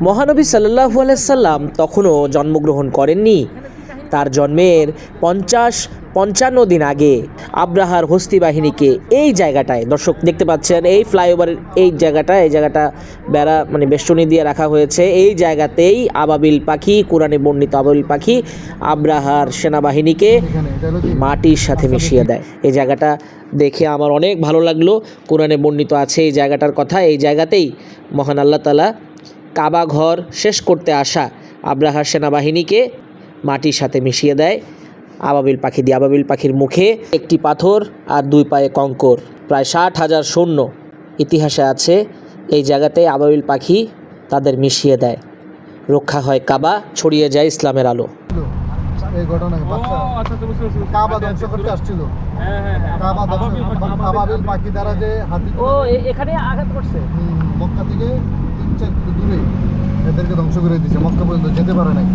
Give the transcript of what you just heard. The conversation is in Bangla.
মহানবী সাল্লাহু আলাইসাল্লাম তখনও জন্মগ্রহণ করেননি। তার জন্মের পঞ্চাশ, পঞ্চান্ন দিন আগে আব্রাহার হস্তি বাহিনীকে এই জায়গাটায়, দর্শক দেখতে পাচ্ছেন, এই ফ্লাইওভারের এই জায়গাটা এই জায়গাটা বেড়া মানে বেষ্টনী দিয়ে রাখা হয়েছে। এই জায়গাতেই আবাবিল পাখি, কোরআনে বর্ণিত আবাবিল পাখি আব্রাহার সেনাবাহিনীকে মাটির সাথে মিশিয়ে দেয়। এই জায়গাটা দেখে আমার অনেক ভালো লাগল। কোরআনে বর্ণিত আছে এই জায়গাটার কথা। এই জায়গাতেই মহান আল্লাহ তালা কাবা ঘর শেষ করতে আসা আব্রাহার সেনাবাহিনীকে মাটির সাথে মিশিয়ে দেয়। আবাবিল পাখি দিয়ে আবাবিল পাখির মুখে একটি পাথর আর দুই পায়ে কঙ্কর। প্রায় ষাট হাজার সৈন্য ইতিহাসে আছে। এই জায়গাতে আবাবিল পাখি তাদের মিশিয়ে দেয়। রক্ষা হয় কাবা ছড়িয়ে যায় ইসলামের আলো। এই ঘটনায় বাচ্চা আচ্ছা তো বুঝতে পারছি কাবা ধ্বংস করতে আসছিল। হ্যাঁ হ্যাঁ হ্যাঁ কাবা আবাবিল পাখি। দ্বারা যে হাতি এখানে আঘাত করছে। মক্কা থেকে তিন চার এদেরকে ধ্বংস করে দিয়েছে। মক্কা পর্যন্ত যেতে পারে নাই।